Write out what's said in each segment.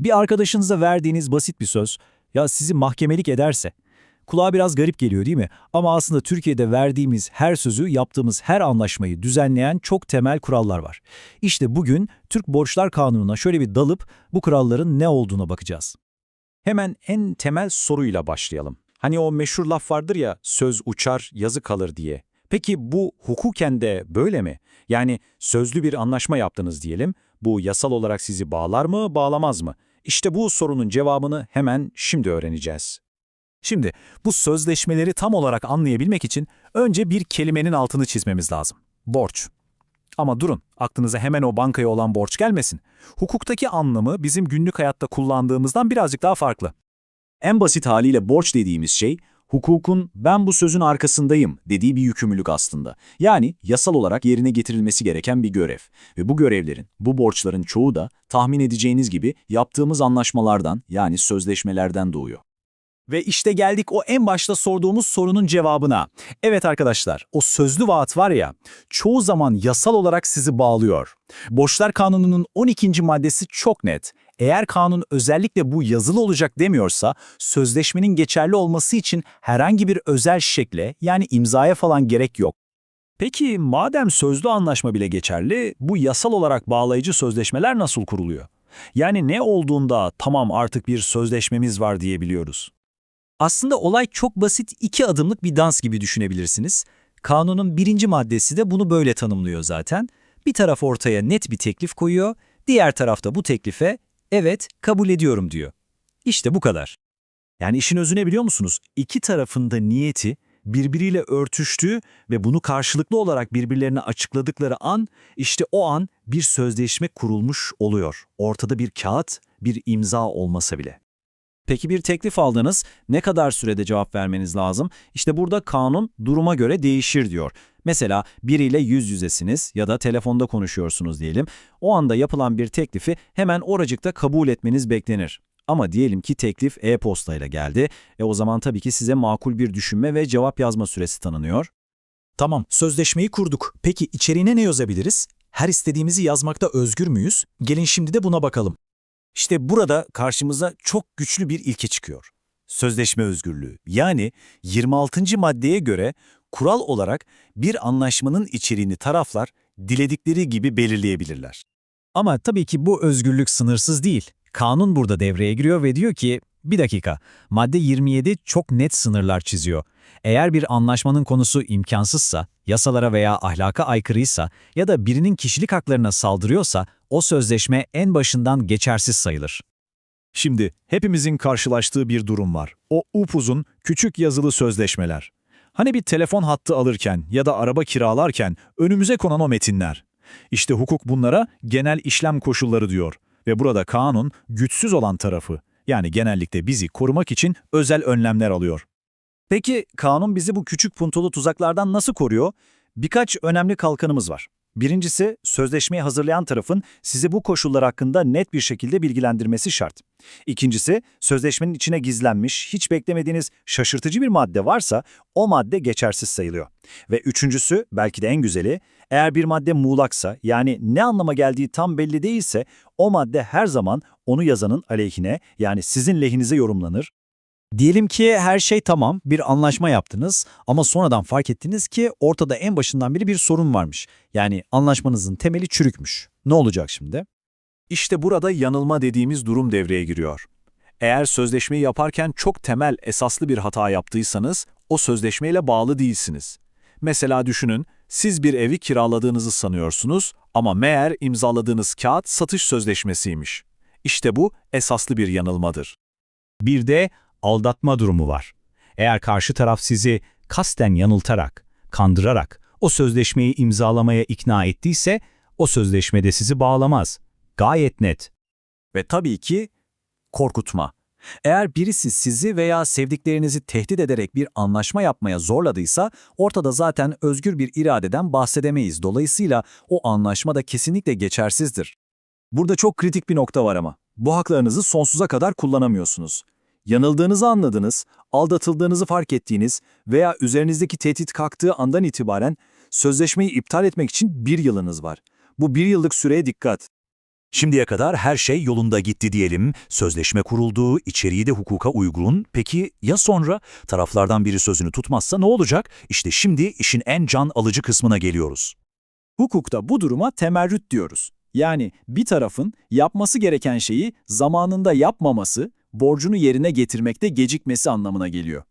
Bir arkadaşınıza verdiğiniz basit bir söz, ya sizi mahkemelik ederse, kulağa biraz garip geliyor değil mi? Ama aslında Türkiye'de verdiğimiz her sözü, yaptığımız her anlaşmayı düzenleyen çok temel kurallar var. İşte bugün Türk Borçlar Kanunu'na şöyle bir dalıp bu kuralların ne olduğuna bakacağız. Hemen en temel soruyla başlayalım. Hani o meşhur laf vardır ya, söz uçar, yazı kalır diye. Peki bu hukuken de böyle mi? Yani sözlü bir anlaşma yaptınız diyelim, bu yasal olarak sizi bağlar mı, bağlamaz mı? İşte bu sorunun cevabını hemen şimdi öğreneceğiz. Şimdi bu sözleşmeleri tam olarak anlayabilmek için önce bir kelimenin altını çizmemiz lazım. Borç. Ama durun, aklınıza hemen o bankaya olan borç gelmesin. Hukuktaki anlamı bizim günlük hayatta kullandığımızdan birazcık daha farklı. En basit haliyle borç dediğimiz şey, hukukun ben bu sözün arkasındayım dediği bir yükümlülük aslında. Yani yasal olarak yerine getirilmesi gereken bir görev. Ve bu görevlerin, bu borçların çoğu da tahmin edeceğiniz gibi yaptığımız anlaşmalardan yani sözleşmelerden doğuyor. Ve işte geldik o en başta sorduğumuz sorunun cevabına. Evet arkadaşlar, o sözlü vaat var ya, çoğu zaman yasal olarak sizi bağlıyor. Borçlar Kanunu'nun 12. maddesi çok net. Eğer kanun özellikle bu yazılı olacak demiyorsa, sözleşmenin geçerli olması için herhangi bir özel şekle yani imzaya falan gerek yok. Peki madem sözlü anlaşma bile geçerli, bu yasal olarak bağlayıcı sözleşmeler nasıl kuruluyor? Yani ne olduğunda tamam artık bir sözleşmemiz var diyebiliyoruz? Aslında olay çok basit iki adımlık bir dans gibi düşünebilirsiniz. Kanunun birinci maddesi de bunu böyle tanımlıyor zaten. Bir taraf ortaya net bir teklif koyuyor, diğer tarafta bu teklife evet kabul ediyorum diyor. İşte bu kadar. Yani işin özü ne biliyor musunuz? İki tarafın da niyeti birbiriyle örtüştüğü ve bunu karşılıklı olarak birbirlerine açıkladıkları an işte o an bir sözleşme kurulmuş oluyor. Ortada bir kağıt, bir imza olmasa bile. Peki bir teklif aldınız, ne kadar sürede cevap vermeniz lazım? İşte burada kanun duruma göre değişir diyor. Mesela biriyle yüz yüzesiniz ya da telefonda konuşuyorsunuz diyelim. O anda yapılan bir teklifi hemen oracıkta kabul etmeniz beklenir. Ama diyelim ki teklif e-postayla geldi. E o zaman tabii ki size makul bir düşünme ve cevap yazma süresi tanınıyor. Tamam, sözleşmeyi kurduk. Peki içeriğine ne yazabiliriz? Her istediğimizi yazmakta özgür müyüz? Gelin şimdi de buna bakalım. İşte burada karşımıza çok güçlü bir ilke çıkıyor. Sözleşme özgürlüğü. Yani 26. maddeye göre kural olarak bir anlaşmanın içeriğini taraflar diledikleri gibi belirleyebilirler. Ama tabii ki bu özgürlük sınırsız değil. Kanun burada devreye giriyor ve diyor ki, bir dakika, madde 27 çok net sınırlar çiziyor. Eğer bir anlaşmanın konusu imkansızsa, yasalara veya ahlaka aykırıysa ya da birinin kişilik haklarına saldırıyorsa o sözleşme en başından geçersiz sayılır. Şimdi hepimizin karşılaştığı bir durum var. O upuzun küçük yazılı sözleşmeler. Hani bir telefon hattı alırken ya da araba kiralarken önümüze konan o metinler. İşte hukuk bunlara genel işlem koşulları diyor ve burada kanun güçsüz olan tarafı yani genellikle bizi korumak için özel önlemler alıyor. Peki kanun bizi bu küçük puntolu tuzaklardan nasıl koruyor? Birkaç önemli kalkanımız var. Birincisi, sözleşmeyi hazırlayan tarafın sizi bu koşullar hakkında net bir şekilde bilgilendirmesi şart. İkincisi, sözleşmenin içine gizlenmiş, hiç beklemediğiniz şaşırtıcı bir madde varsa o madde geçersiz sayılıyor. Ve üçüncüsü, belki de en güzeli, eğer bir madde muğlaksa yani ne anlama geldiği tam belli değilse o madde her zaman onu yazanın aleyhine yani sizin lehinize yorumlanır Diyelim ki her şey tamam, bir anlaşma yaptınız ama sonradan fark ettiniz ki ortada en başından beri bir sorun varmış. Yani anlaşmanızın temeli çürükmüş. Ne olacak şimdi? İşte burada yanılma dediğimiz durum devreye giriyor. Eğer sözleşmeyi yaparken çok temel, esaslı bir hata yaptıysanız, o sözleşmeyle bağlı değilsiniz. Mesela düşünün, siz bir evi kiraladığınızı sanıyorsunuz ama meğer imzaladığınız kağıt satış sözleşmesiymiş. İşte bu esaslı bir yanılmadır. Bir de aldatma durumu var. Eğer karşı taraf sizi kasten yanıltarak, kandırarak o sözleşmeyi imzalamaya ikna ettiyse o sözleşmede sizi bağlamaz. Gayet net. Ve tabii ki korkutma. Eğer birisi sizi veya sevdiklerinizi tehdit ederek bir anlaşma yapmaya zorladıysa ortada zaten özgür bir iradeden bahsedemeyiz. Dolayısıyla o anlaşma da kesinlikle geçersizdir. Burada çok kritik bir nokta var ama. Bu haklarınızı sonsuza kadar kullanamıyorsunuz. Yanıldığınızı anladınız, aldatıldığınızı fark ettiğiniz veya üzerinizdeki tehdit kalktığı andan itibaren sözleşmeyi iptal etmek için bir yılınız var. Bu bir yıllık süreye dikkat. Şimdiye kadar her şey yolunda gitti diyelim, sözleşme kuruldu, içeriği de hukuka uygun. Peki ya sonra? Taraflardan biri sözünü tutmazsa ne olacak? İşte şimdi işin en can alıcı kısmına geliyoruz. Hukukta bu duruma temerrüt diyoruz. Yani bir tarafın yapması gereken şeyi zamanında yapmaması, borcunu yerine getirmekte gecikmesi anlamına geliyor.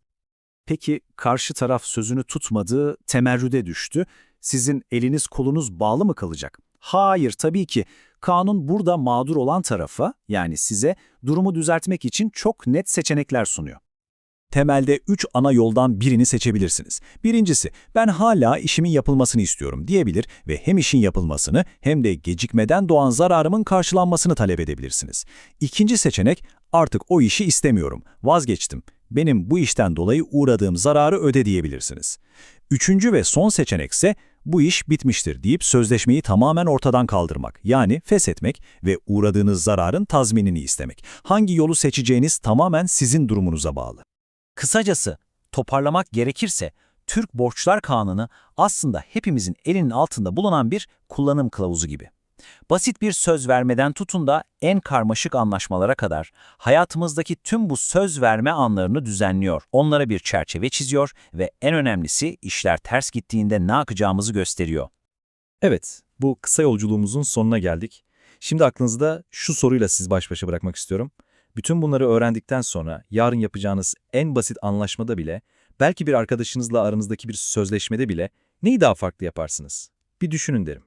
Peki karşı taraf sözünü tutmadı, temerrüde düştü. Sizin eliniz kolunuz bağlı mı kalacak? Hayır, tabii ki. Kanun burada mağdur olan tarafa, yani size durumu düzeltmek için çok net seçenekler sunuyor. Temelde üç ana yoldan birini seçebilirsiniz. Birincisi, ben hala işimin yapılmasını istiyorum diyebilir ve hem işin yapılmasını hem de gecikmeden doğan zararımın karşılanmasını talep edebilirsiniz. İkinci seçenek, artık o işi istemiyorum, vazgeçtim. Benim bu işten dolayı uğradığım zararı öde diyebilirsiniz. Üçüncü ve son seçenekse, bu iş bitmiştir deyip sözleşmeyi tamamen ortadan kaldırmak, yani feshetmek ve uğradığınız zararın tazminini istemek. Hangi yolu seçeceğiniz tamamen sizin durumunuza bağlı. Kısacası, toparlamak gerekirse, Türk Borçlar Kanunu aslında hepimizin elinin altında bulunan bir kullanım kılavuzu gibi. Basit bir söz vermeden tutun da en karmaşık anlaşmalara kadar hayatımızdaki tüm bu söz verme anlarını düzenliyor, onlara bir çerçeve çiziyor ve en önemlisi işler ters gittiğinde ne yapacağımızı gösteriyor. Evet, bu kısa yolculuğumuzun sonuna geldik. Şimdi aklınızda şu soruyla siz baş başa bırakmak istiyorum. Bütün bunları öğrendikten sonra yarın yapacağınız en basit anlaşmada bile, belki bir arkadaşınızla aranızdaki bir sözleşmede bile neyi daha farklı yaparsınız? Bir düşünün derim.